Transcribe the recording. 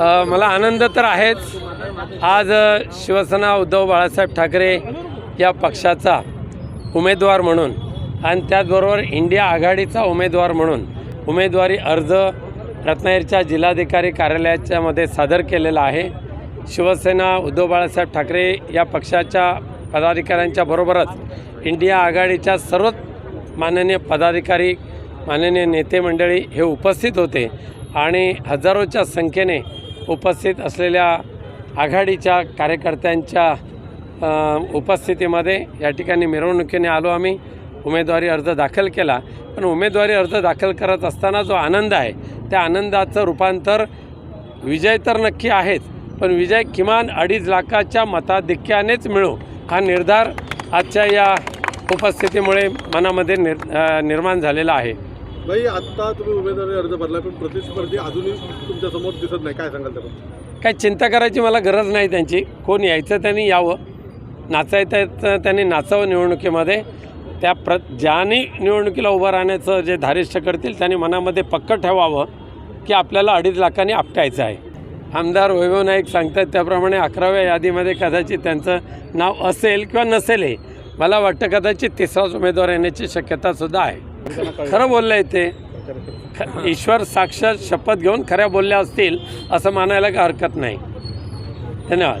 मला आनंद तर आहेच. आज शिवसेना उद्धव बाळासाहेब ठाकरे या पक्षाचा उमेदवार म्हणून आणि त्याचबरोबर इंडिया आघाडीचा उमेदवार म्हणून उमेदवारी अर्ज रत्नागिरीच्या जिल्हाधिकारी कार्यालयाच्यामध्ये सादर केलेला आहे. शिवसेना उद्धव बाळासाहेब ठाकरे या पक्षाच्या पदाधिकाऱ्यांच्या बरोबरच इंडिया आघाडीच्या सर्वच माननीय पदाधिकारी माननीय नेते मंडळी हे उपस्थित होते आणि हजारोच्या संख्येने उपस्थित असलेल्या आघाडीच्या कार्यकर्त्यांच्या उपस्थितीमध्ये या ठिकाणी मिरवणुकीने आलो आम्ही. उमेदवारी अर्ज दाखल केला. पण उमेदवारी अर्ज दाखल करत असताना जो आनंद आहे त्या आनंदाचं रूपांतर विजय तर नक्की आहेच पण विजय किमान अडीच लाखाच्या मताधिक्यानेच मिळू हा निर्धार आजच्या या उपस्थितीमुळे मनामध्ये निर निर्माण झालेला आहे. भाई आता तुम्ही उमेदवारी अर्ज भरला पण प्रतिस्पर्धी अजूनही तुमच्यासमोर दिसत नाही. काय सांगाल त्याबद्दल? काय चिंता करायची मला गरज नाही त्यांची. कोण यायचं त्यांनी यावं. नाचायचं त्यांनी नाचावं निवडणुकीमध्ये. त्या प्र ज्याने निवडणुकीला उभं राहण्याचं जे धारिष्ट करतील त्यांनी मनामध्ये पक्क ठेवावं की आपल्याला अडीच लाखांनी आपटायचं आहे. आमदार वैभव नाईक सांगतात त्याप्रमाणे अकराव्या यादीमध्ये कदाचित त्यांचं नाव असेल किंवा नसेलही. मला वाटतं कदाचित तिसराच उमेदवार येण्याची शक्यतासुद्धा आहे. खरं बोललं आहे ते ख- ईश्वर साक्षात शपथ घेऊन खऱ्या बोलल्या असतील असं मानायला काही हरकत नाही. धन्यवाद.